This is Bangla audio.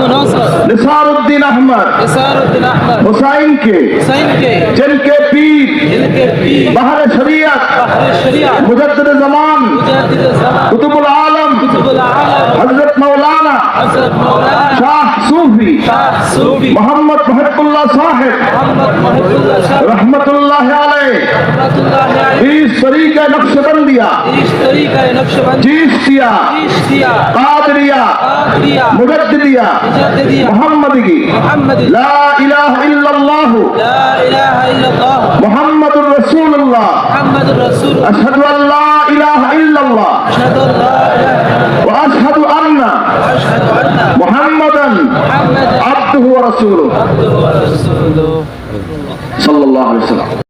निसारुद्दीन अहमद। निसारुद्दीन अहमद। हुसैन के। हुसैन के। जिनके पीर। जिनके पीर। बहर शरीयत। बहर शरीयत। मुजद्दद जमान। मुजद्दद जमान। कुतुबुल आलम। कुतुबुल आलम। हज़रत मौलाना। हज़रत मौलाना। शाह सूफी। शाह सूफी। मोहम्मद महबुल्ला साहब। मोहम्मद महबुल्ला साहब। रहमतुल्लाह अलैह। रहमतुल्लाह अलैह। इस तरीके नक्शबंदिया। इस জিসিয়া কাদরিয়া মুজাদ্দিদিয়া মুহাম্মাদিকি লা ইলাহা ইল্লাল্লাহ লা ইলাহা ইল্লাল্লাহ। মুহাম্মাদুর রাসূলুল্লাহ মুহাম্মাদুর রাসূল আশহাদু আল লা ইলাহা ইল্লাল্লাহ আশহাদু আল লা ওয়া আশহাদু আন্না মুহাম্মাদান। আবদুহু ওয়া রাসূলুহু। আবদুহু ওয়া রাসূলুহু। সাল্লাল্লাহু আলাইহি ওয়াসাল্লাম।